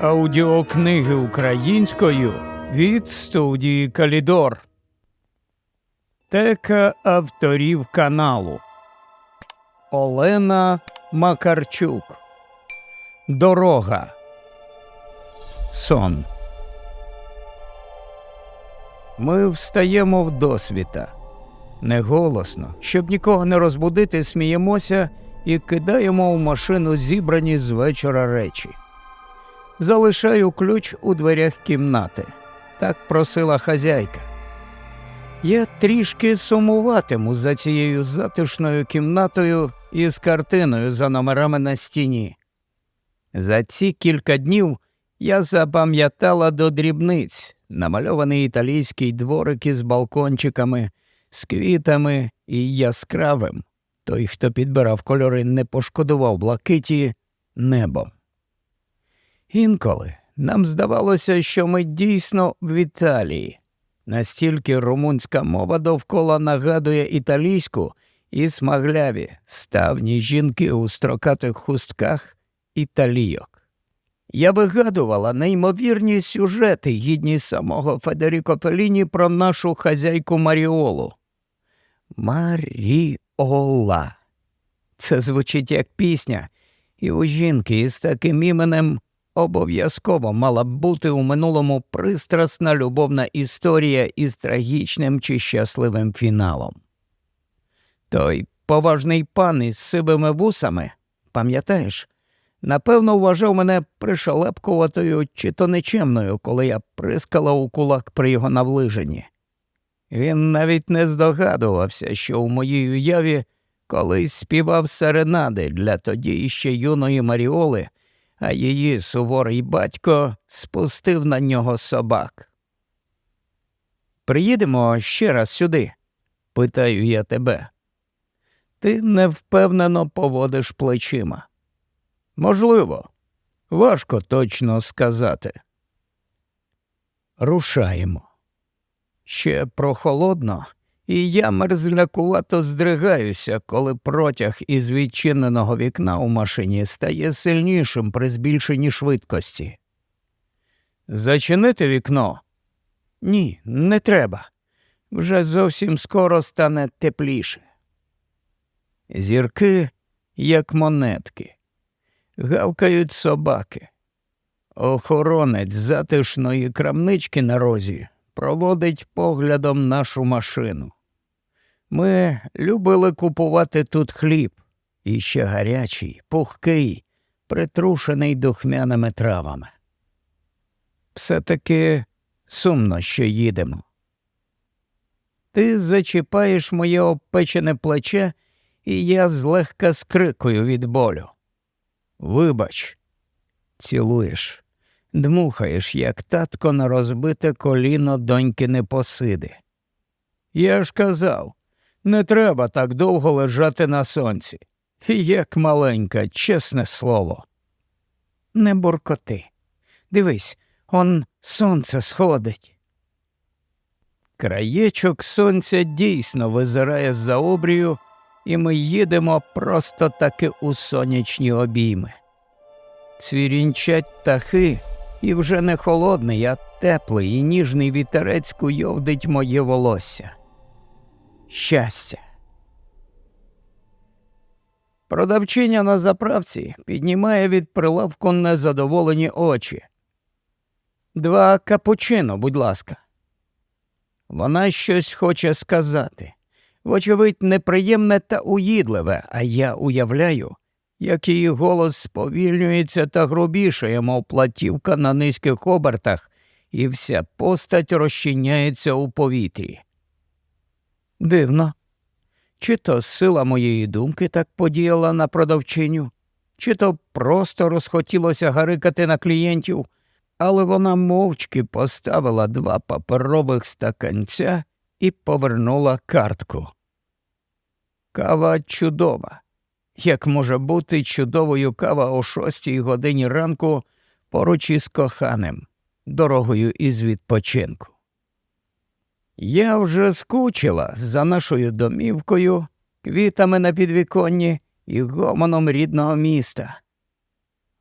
Аудіокниги українською від студії Калідор. Тека авторів каналу Олена Макарчук. Дорога. Сон. Ми встаємо в досвіта. Неголосно, щоб нікого не розбудити, сміємося і кидаємо в машину зібрані з вечора речі. Залишаю ключ у дверях кімнати. Так просила хазяйка. Я трішки сумуватиму за цією затишною кімнатою із картиною за номерами на стіні. За ці кілька днів я запам'ятала до дрібниць намальований італійський дворик із балкончиками, з квітами і яскравим. Той, хто підбирав кольори, не пошкодував блакиті небом. Інколи нам здавалося, що ми дійсно в Італії. Настільки румунська мова довкола нагадує італійську і смагляві ставні жінки у строкатих хустках італійок. Я вигадувала неймовірні сюжети, гідні самого Федеріко Феліні про нашу хазяйку Маріолу. Маріола. Це звучить як пісня, і у жінки із таким іменем обов'язково мала б бути у минулому пристрасна любовна історія із трагічним чи щасливим фіналом. Той поважний пан із сивими вусами, пам'ятаєш, напевно, вважав мене пришелепкуватою чи то нечемною, коли я прискала у кулак при його навлиженні. Він навіть не здогадувався, що у моїй уяві колись співав серенади для тоді іще юної Маріоли, а її суворий батько спустив на нього собак. Приїдемо ще раз сюди, питаю я тебе. Ти невпевнено поводиш плечима. Можливо, важко точно сказати. Рушаємо. Ще прохолодно, і я мерзлякувато здригаюся, коли протяг із відчиненого вікна у машині стає сильнішим при збільшенні швидкості. Зачинити вікно? Ні, не треба. Вже зовсім скоро стане тепліше. Зірки, як монетки, гавкають собаки. Охоронець затишної крамнички на розі проводить поглядом нашу машину. Ми любили купувати тут хліб, і ще гарячий, пухкий, притрушений духмяними травами. Все таки сумно, що їдемо. Ти зачіпаєш моє обпечене плече, і я злегка скрикую від болю. Вибач, цілуєш, дмухаєш, як татко на розбите коліно доньки Непосиди. Я ж казав, не треба так довго лежати на сонці. Як маленька, чесне слово. Не буркоти. Дивись, он сонце сходить. Краєчок сонця дійсно визирає за обрію, і ми їдемо просто таки у сонячні обійми. Цвірінчать птахи, і вже не холодний, а теплий і ніжний вітерець куйовдить моє волосся. Щастя. Продавчиня на заправці піднімає від прилавку незадоволені очі. Два капучино, будь ласка. Вона щось хоче сказати. Вочевидь, неприємне та уїдливе, а я уявляю, як її голос сповільнюється та грубішає, мов платівка на низьких обертах, і вся постать розчиняється у повітрі. Дивно. Чи то сила моєї думки так подіяла на продавчиню, чи то просто розхотілося гарикати на клієнтів, але вона мовчки поставила два паперових стаканця і повернула картку. Кава чудова. Як може бути чудовою кава о шостій годині ранку поруч із коханим, дорогою із відпочинку. Я вже скучила за нашою домівкою, квітами на підвіконні і гомоном рідного міста.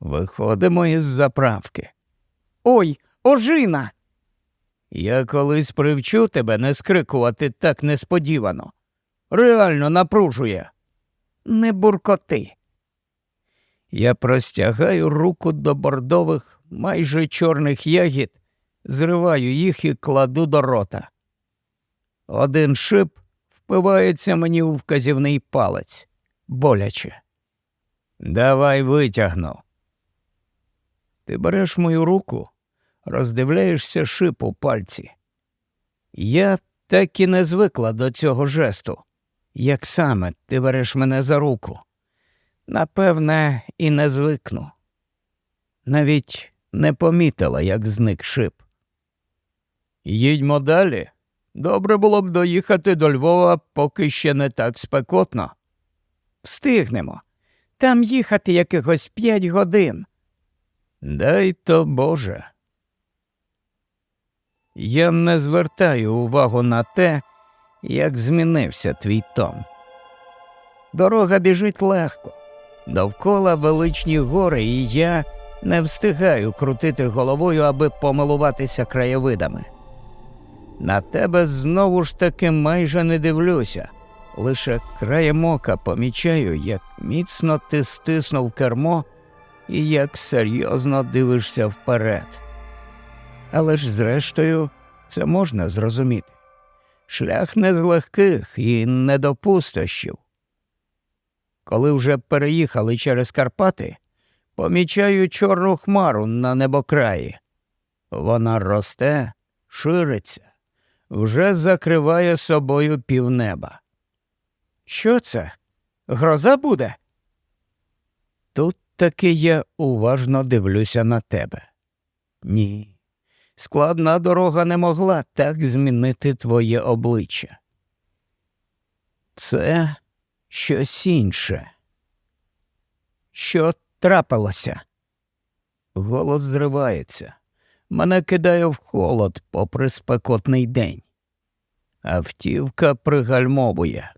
Виходимо із заправки. Ой, ожина. Я колись привчу тебе не скрикувати так несподівано. Реально напружує. Не буркоти. Я простягаю руку до бордових, майже чорних ягід, зриваю їх і кладу до рота. Один шип впивається мені у вказівний палець. Боляче. Давай витягну. Ти береш мою руку, роздивляєшся шип у пальці. Я так і не звикла до цього жесту. Як саме ти береш мене за руку? Напевне, і не звикну. Навіть не помітила, як зник шип. Їдьмо далі. Добре було б доїхати до Львова, поки ще не так спекотно. Встигнемо. Там їхати якихось п'ять годин. Дай то Боже. Я не звертаю увагу на те, як змінився твій тон. Дорога біжить легко, довкола величні гори, і я не встигаю крутити головою, аби помилуватися краєвидами. На тебе знову ж таки майже не дивлюся, лише краєм ока помічаю, як міцно ти стиснув кермо і як серйозно дивишся вперед. Але ж, зрештою, це можна зрозуміти. Шлях не з легких і не до пустощів. Коли вже переїхали через Карпати, помічаю чорну хмару на небокраї. Вона росте, шириться, вже закриває собою півнеба. Що це? Гроза буде? Тут таки я уважно дивлюся на тебе. Ні. Складна дорога не могла так змінити твоє обличчя. Це щось інше. Що трапилося? Голос зривається. Мене кидає в холод попри спекотний день. Автівка пригальмовує.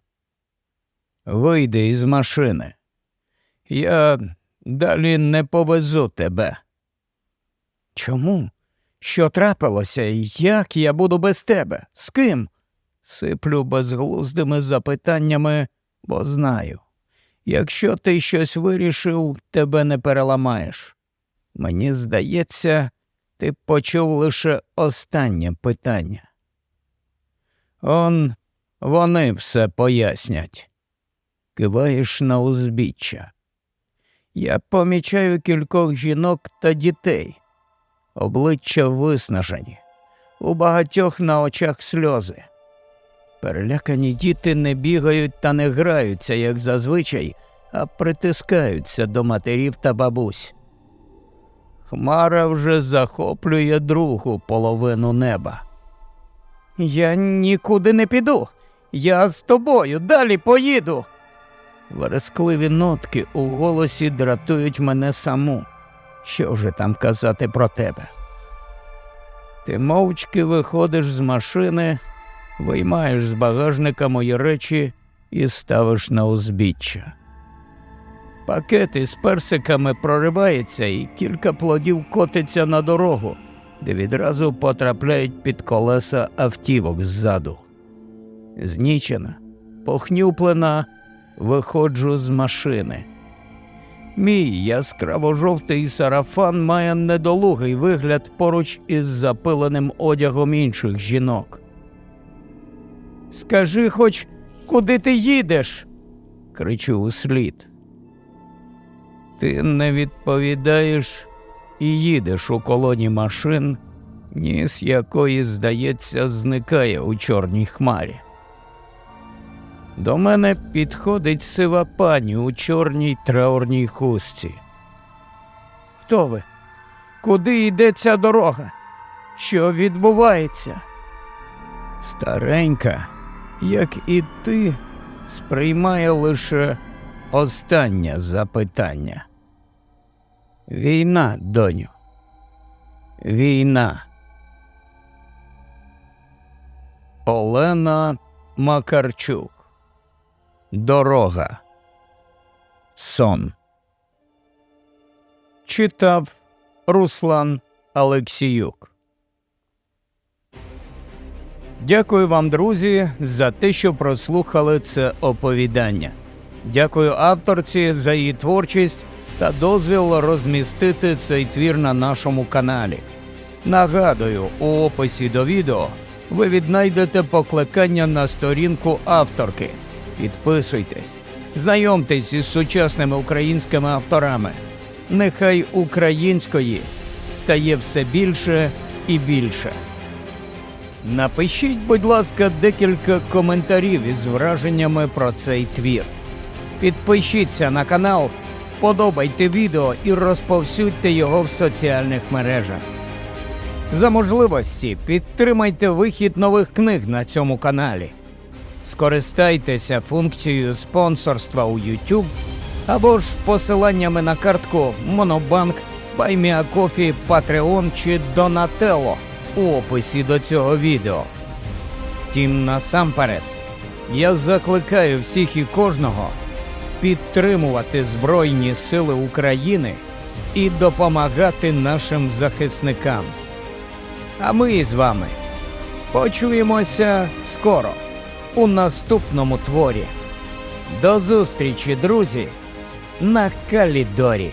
Вийди із машини. Я далі не повезу тебе. Чому? Що трапилося, як я буду без тебе? З ким? Сиплю безглуздими запитаннями, бо знаю. Якщо ти щось вирішив, тебе не переламаєш. Мені здається, ти почув лише останнє питання. Он вони все пояснять. Киваєш на узбіччя. Я помічаю кількох жінок та дітей обличчя виснажені, у багатьох на очах сльози. Перелякані діти не бігають та не граються, як зазвичай, а притискаються до матерів та бабусь. Хмара вже захоплює другу половину неба. Я нікуди не піду. Я з тобою далі поїду. Верескливі нотки у голосі дратують мене саму. Що вже там казати про тебе? Ти мовчки виходиш з машини, виймаєш з багажника мої речі і ставиш на узбіччя. Пакет із персиками проривається, і кілька плодів котиться на дорогу, де відразу потрапляють під колеса автівок ззаду. Знічена, похнюплена, виходжу з машини. Мій яскраво жовтий сарафан має недолугий вигляд поруч із запиленим одягом інших жінок. Скажи хоч, куди ти їдеш? кричу услід. Ти не відповідаєш і їдеш у колоні машин, ніс якої, здається, зникає у чорній хмарі. До мене підходить сива пані у чорній траурній хустці. Хто ви? Куди йде ця дорога? Що відбувається? Старенька, як і ти, сприймає лише останнє запитання. Війна, доню. Війна. Олена Макарчук Дорога. Сон. Читав Руслан Алексіюк. Дякую вам, друзі, за те, що прослухали це оповідання. Дякую авторці за її творчість та дозвіл розмістити цей твір на нашому каналі. Нагадую, у описі до відео ви віднайдете покликання на сторінку авторки. Підписуйтесь, знайомтесь із сучасними українськими авторами. Нехай української стає все більше і більше. Напишіть, будь ласка, декілька коментарів із враженнями про цей твір. Підпишіться на канал, подобайте відео і розповсюдьте його в соціальних мережах. За можливості підтримайте вихід нових книг на цьому каналі. Скористайтеся функцією спонсорства у YouTube або ж посиланнями на картку Monobank, BuyMeACoffee, Patreon чи Donatello у описі до цього відео. Втім, насамперед, я закликаю всіх і кожного підтримувати Збройні Сили України і допомагати нашим захисникам. А ми з вами почуємося скоро у наступному творі. До зустрічі, друзі, на Калідорі.